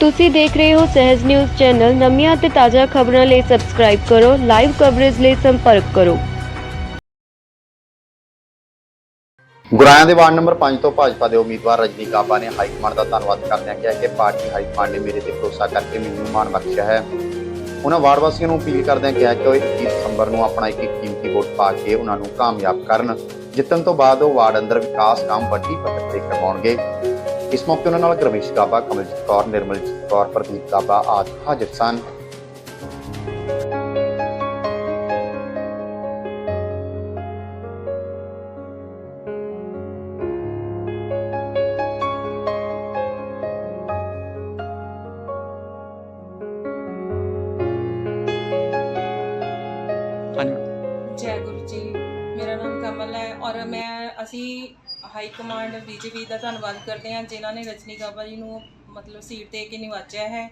ਤੁਸੀਂ ਦੇਖ ਰਹੇ ਹੋ ਸਹਿਜ ਨਿਊਜ਼ ਚੈਨਲ। ਨਵੀਆਂ ਅਤੇ ਤਾਜ਼ਾ ਖਬਰਾਂ ਲਈ ਸਬਸਕ੍ਰਾਈਬ ਕਰੋ ਲਾਈਵ ਕਵਰੇਜ ਲਈ ਸੰਪਰਕ ਕਰੋ। ਗੁਰਾਇਆਂ ਦੇ ਵਾਰਡ ਨੰਬਰ 5 ਤੋਂ ਭਾਜਪਾ ਦੇ ਉਮੀਦਵਾਰ ਰਜਨੀ ਕਾਬਾ ਨੇ ਹਾਈ ਕਮਾਂਡ ਦਾ ਧੰਨਵਾਦ ਕਰਦਿਆਂ ਕਿਹਾ ਕਿ ਪਾਰਟੀ ਹਾਈ ਕਮਾਂਡ ਨੇ ਮੇਰੇ ਤੇ ਭਰੋਸਾ ਕਰਕੇ ਮੈਨੂੰ ਮਾਣ ਬਖਸ਼ਿਆ ਹੈ। ਉਹਨਾਂ ਵਾਰਡ ਵਾਸੀਆਂ ਨੂੰ ਅਪੀਲ ਕਰਦਿਆਂ ਕਿਹਾ ਕਿ ਉਹ 21 ਦਸੰਬਰ ਨੂੰ ਆਪਣਾ ਇੱਕ ਕੀਮਤੀ ਵੋਟ ਪਾ ਕੇ ਉਹਨਾਂ ਨੂੰ ਕਾਮਯਾਬ ਕਰਨ। ਜਿੱਤਣ ਤੋਂ ਬਾਅਦ ਉਹ ਵਾਰਡ ਅੰਦਰ ਵਿਕਾਸ ਕੰਮ ਵੱਡੀ ਪੱਧਰ ਤੇ ਕਰਵਾਉਣਗੇ। ਇਸ ਮੌਕੇ ਉਹਨਾਂ ਨਾਲ ਗਰਮੇਸ਼ ਕਾਬਾ ਕਮਲਜੀਤ ਕੌਰ ਨਿਰਮਲਜੀਤ ਕੌਰ ਪ੍ਰਦੀਪ ਕਾਬਾ ਆਦਿ ਹਾਜ਼ਰ ਸਨ। ਜੈ ਗੁਰੂ ਜੀ ਮੇਰਾ ਨਾਮ ਕਮਲ ਹੈ ਔਰ ਮੈਂ ਅਸੀਂ ਹਾਈ ਕਮਾਂਡ ਬੀਜੇਪੀ ਦਾ ਧੰਨਵਾਦ ਕਰਦੇ ਹਾਂ, ਜਿਨ੍ਹਾਂ ਨੇ ਰਜਨੀ ਗਾਬਾ ਜੀ ਨੂੰ ਮਤਲਬ ਸੀਟ ਦੇ ਕੇ ਨਿਵਾਜਿਆ ਹੈ।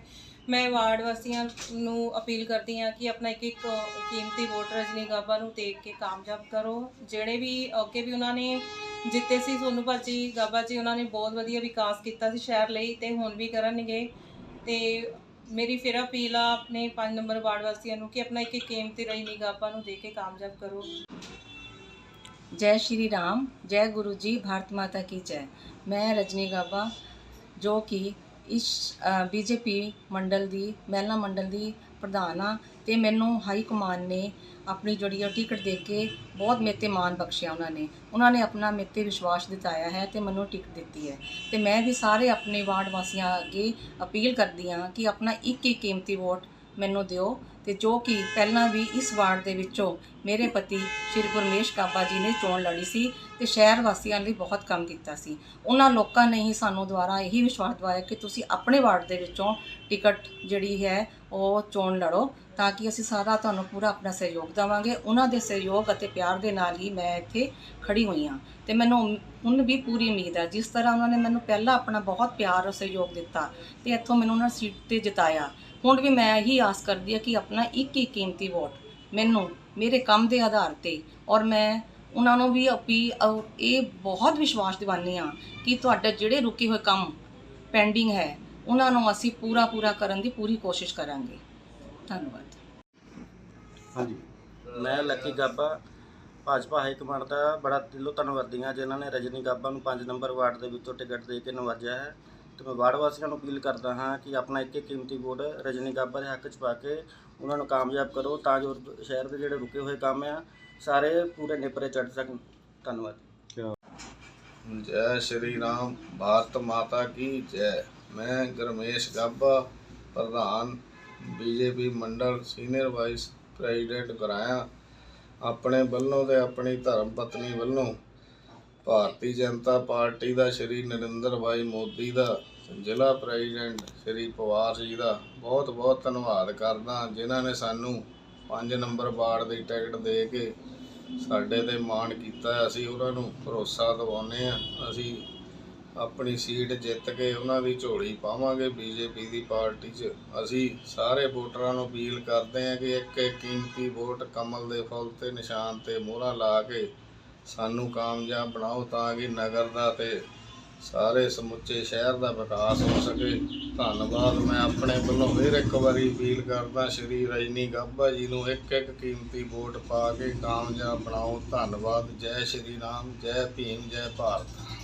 ਮੈਂ ਵਾਰਡ ਵਾਸੀਆਂ ਨੂੰ ਅਪੀਲ ਕਰਦੀ ਹਾਂ ਕਿ ਆਪਣਾ ਇੱਕ ਇੱਕ ਕੀਮਤੀ ਵੋਟ ਰਜਨੀ ਗਾਬਾ ਨੂੰ ਦੇਖ ਕੇ ਕਾਮਯਾਬ ਕਰੋ। ਜਿਹੜੇ ਵੀ ਅੱਗੇ ਵੀ ਉਹਨਾਂ ਨੇ ਜਿੱਤੇ ਸੀ ਸੋਨੂ ਭਾਜੀ, ਗਾਬਾ ਜੀ ਉਹਨਾਂ ਨੇ ਬਹੁਤ ਵਧੀਆ ਵਿਕਾਸ ਕੀਤਾ ਸੀ ਸ਼ਹਿਰ ਲਈ ਤੇ ਹੁਣ ਵੀ ਕਰਨਗੇ। ਤੇ ਮੇਰੀ ਫਿਰ ਅਪੀਲ ਆ ਆਪਣੇ 5 ਨੰਬਰ ਵਾਰਡ ਵਾਸੀਆਂ ਨੂੰ ਕਿ ਆਪਣਾ ਇੱਕ ਇੱਕ ਕੀਮਤੀ ਰਜਨੀ ਗਾਬਾ ਨੂੰ ਦੇ ਕੇ ਕਾਮਯਾਬ ਕਰੋ। ਜੈ ਸ਼੍ਰੀ ਰਾਮ, ਜੈ ਗੁਰੂ ਜੀ, ਭਾਰਤ ਮਾਤਾ ਕੀ ਜੈ। ਮੈਂ ਰਜਨੀ ਗਾਬਾ, ਜੋ ਕਿ ਇਸ ਬੀਜੇਪੀ ਮੰਡਲ ਦੀ, ਮਹਿਲਾ ਮੰਡਲ ਦੀ ਪ੍ਰਧਾਨ ਆ ਤੇ ਮੈਨੂੰ ਹਾਈ ਕਮਾਨ ਨੇ ਆਪਣੀ ਜਿਹੜੀ ਉਹ ਟਿਕਟ ਦੇ ਕੇ ਬਹੁਤ ਮੇਰੇ 'ਤੇ ਮਾਣ ਬਖਸ਼ਿਆ ਉਹਨਾਂ ਨੇ। ਉਹਨਾਂ ਨੇ ਆਪਣਾ ਮੇਰੇ ਵਿਸ਼ਵਾਸ ਦਿਤਾਇਆ ਹੈ ਤੇ ਮੈਨੂੰ ਟਿਕਟ ਦਿੱਤੀ ਹੈ। ਤੇ ਮੈਂ ਵੀ ਸਾਰੇ ਆਪਣੇ ਵਾਰਡ ਵਾਸੀਆਂ ਅੱਗੇ ਅਪੀਲ ਕਰਦੀ ਹਾਂ ਕਿ ਆਪਣਾ ਇੱਕ ਇੱਕ ਕੀਮਤੀ ਵੋਟ ਮੈਨੂੰ ਦਿਓ ਤੇ ਜੋ ਕਿ ਪਹਿਲਾਂ ਵੀ ਇਸ ਵਾਰਡ ਦੇ ਵਿੱਚੋਂ ਮੇਰੇ ਪਤੀ ਸ਼੍ਰੀ ਗੁਰਮੇਸ਼ ਕਾਬਾ ਜੀ ਨੇ ਚੋਣ ਲੜੀ ਸੀ ਤੇ ਸ਼ਹਿਰ ਵਾਸੀਆਂ ਲਈ ਬਹੁਤ ਕੰਮ ਕੀਤਾ ਸੀ। ਉਹਨਾਂ ਲੋਕਾਂ ਨੇ ਹੀ ਸਾਨੂੰ ਦੁਆਰਾ ਇਹੀ ਵਿਸ਼ਵਾਸ ਦਿਵਾਇਆ ਕਿ ਤੁਸੀਂ ਆਪਣੇ ਵਾਰਡ ਦੇ ਵਿੱਚੋਂ ਟਿਕਟ ਜਿਹੜੀ ਹੈ ਉਹ ਚੋਣ ਲੜੋ ਤਾਂ ਕਿ ਅਸੀਂ ਸਾਰਾ ਤੁਹਾਨੂੰ ਪੂਰਾ ਆਪਣਾ ਸਹਿਯੋਗ ਦੇਵਾਂਗੇ। ਉਹਨਾਂ ਦੇ ਸਹਿਯੋਗ ਅਤੇ ਪਿਆਰ ਦੇ ਨਾਲ ਹੀ ਮੈਂ ਇੱਥੇ ਖੜੀ ਹੋਈ ਹਾਂ ਤੇ ਮੈਨੂੰ ਹੁਣ ਵੀ ਪੂਰੀ ਉਮੀਦ ਹੈ। ਜਿਸ ਤਰ੍ਹਾਂ ਉਹਨਾਂ ਨੇ ਮੈਨੂੰ ਪਹਿਲਾਂ ਆਪਣਾ ਬਹੁਤ ਪਿਆਰ ਔਰ ਸਹਿਯੋਗ ਦਿੱਤਾ ਤੇ ਇੱਥੋਂ ਮੈਨੂੰ ਉਹਨਾਂ ਸੀਟ ਤੇ ਜਿਤਾਇਆ। ਹੁਣ ਵੀ ਮੈਂ ਇਹੀ ਆਸ ਕਰਦੀ ਹਾਂ ਕਿ ਆਪਣਾ ਇੱਕ ਇੱਕ ਕੀਮਤੀ ਵੋਟ ਮੈਨੂੰ ਮੇਰੇ ਕੰਮ ਦੇ ਆਧਾਰ ਤੇ ਔਰ ਮੈਂ ਉਹਨਾਂ ਨੂੰ ਵੀ ਅਪੀ ਇਹ ਬਹੁਤ ਵਿਸ਼ਵਾਸ ਦਿਵਾਉਂਦੀ ਹਾਂ ਕਿ ਤੁਹਾਡੇ ਜਿਹੜੇ ਰੁਕੇ ਹੋਏ ਕੰਮ ਪੈਂਡਿੰਗ ਹੈ ਉਹਨਾਂ ਨੂੰ ਅਸੀਂ ਪੂਰਾ ਪੂਰਾ ਕਰਨ ਦੀ ਪੂਰੀ ਕੋਸ਼ਿਸ਼ ਕਰਾਂਗੇ। ਧੰਨਵਾਦ। ਹਾਂਜੀ। ਮੈਂ ਲੱਕੀ ਗਾਬਾ ਭਾਜਪਾ ਹਾਈ ਕਮਾਂਡ ਦਾ ਬੜਾ ਦਿਲੋਂ ਧੰਨਵਾਦੀ ਹਾਂ ਜਿਨ੍ਹਾਂ ਨੇ ਰਜਨੀ ਗਾਬਾ ਨੂੰ 5 ਨੰਬਰ ਵਾਰਡ ਦੇ ਵਿੱਚੋਂ ਟਿਕਟ ਦੇ ਕੇ ਨਵਾਜਿਆ ਹੈ। ਤੇ ਮੈਂ ਵਾਰਡ ਵਾਸੀਆਂ ਨੂੰ ਅਪੀਲ ਕਰਦਾ ਹਾਂ ਕਿ ਆਪਣਾ ਇੱਕ ਇੱਕ ਕੀਮਤੀ ਵੋਟ ਰਜਨੀ ਗਾਬਾ ਦੇ ਹੱਕ 'ਚ ਪਾ ਕੇ ਉਹਨਾਂ ਨੂੰ ਕਾਮਯਾਬ ਕਰੋ ਤਾਂ ਜੋ ਸ਼ਹਿਰ ਦੇ ਜਿਹੜੇ ਰੁਕੇ ਹੋਏ ਕੰਮ ਆ ਸਾਰੇ ਪੂਰੇ ਨਿਪਰੇ ਚੜ੍ਹ ਸਕਣ ਧੰਨਵਾਦ जय श्री राम भारत माता की जय मैं गरमेश गाबा ਪ੍ਰਧਾਨ ਬੀਜੇਪੀ ਮੰਡਲ ਸੀਨੀਅਰ ਵਾਈਸ ਪ੍ਰੈਜ਼ੀਡੈਂਟ ਕਰਾਇਆ ਆਪਣੇ ਵੱਲੋਂ ਤੇ ਆਪਣੀ ਧਰਮ ਪਤਨੀ ਵੱਲੋਂ ਭਾਰਤੀ ਜਨਤਾ ਪਾਰਟੀ ਦਾ ਸ਼੍ਰੀ ਨਰਿੰਦਰ ਭਾਈ ਮੋਦੀ ਦਾ ਜ਼ਿਲ੍ਹਾ ਪ੍ਰੈਜ਼ੀਡੈਂਟ ਸ਼੍ਰੀ ਪਵਾਰ ਜੀ ਦਾ ਬਹੁਤ ਬਹੁਤ ਧੰਨਵਾਦ ਕਰਦਾ ਜਿਨ੍ਹਾਂ ਨੇ ਸਾਨੂੰ 5 ਨੰਬਰ ਵਾਰਡ ਦੀ ਟਿਕਟ ਦੇ ਕੇ ਸਾਡੇ ਤੇ ਮਾਣ ਕੀਤਾ ਅਸੀਂ ਉਹਨਾਂ ਨੂੰ ਭਰੋਸਾ ਦਿਵਾਉਂਦੇ ਆ ਅਸੀਂ ਆਪਣੀ ਸੀਟ ਜਿੱਤ ਕੇ ਉਹਨਾਂ ਦੀ ਝੋਲੀ ਪਾਵਾਂਗੇ ਬੀਜੇਪੀ ਦੀ ਪਾਰਟੀ 'ਚ। ਅਸੀਂ ਸਾਰੇ ਵੋਟਰਾਂ ਨੂੰ ਅਪੀਲ ਕਰਦੇ ਹਾਂ ਕਿ ਇੱਕ ਇੱਕ ਕੀਮਤੀ ਵੋਟ ਕਮਲ ਦੇ ਫੁੱਲ ਤੇ ਨਿਸ਼ਾਨ ਤੇ ਮੋਹਰਾਂ ਲਾ ਕੇ ਸਾਨੂੰ ਕਾਮਯਾਬ ਬਣਾਓ ਤਾਂ ਕਿ ਨਗਰ ਦਾ ਤੇ ਸਾਰੇ ਸਮੁੱਚੇ ਸ਼ਹਿਰ ਦਾ ਵਿਕਾਸ ਹੋ ਸਕੇ। ਧੰਨਵਾਦ, ਮੈਂ ਆਪਣੇ ਵੱਲੋਂ ਫਿਰ ਇੱਕ ਵਾਰੀ ਅਪੀਲ ਕਰਦਾ, ਸ਼੍ਰੀ ਰਜਨੀ ਗਾਬਾ ਜੀ ਨੂੰ ਇੱਕ ਇੱਕ ਕੀਮਤੀ ਵੋਟ ਪਾ ਕੇ ਕਾਮਯਾਬ ਬਣਾਓ। ਧੰਨਵਾਦ, ਜੈ ਸ਼੍ਰੀ ਰਾਮ, ਜੈ ਭੀਮ, ਜੈ ਭਾਰਤ।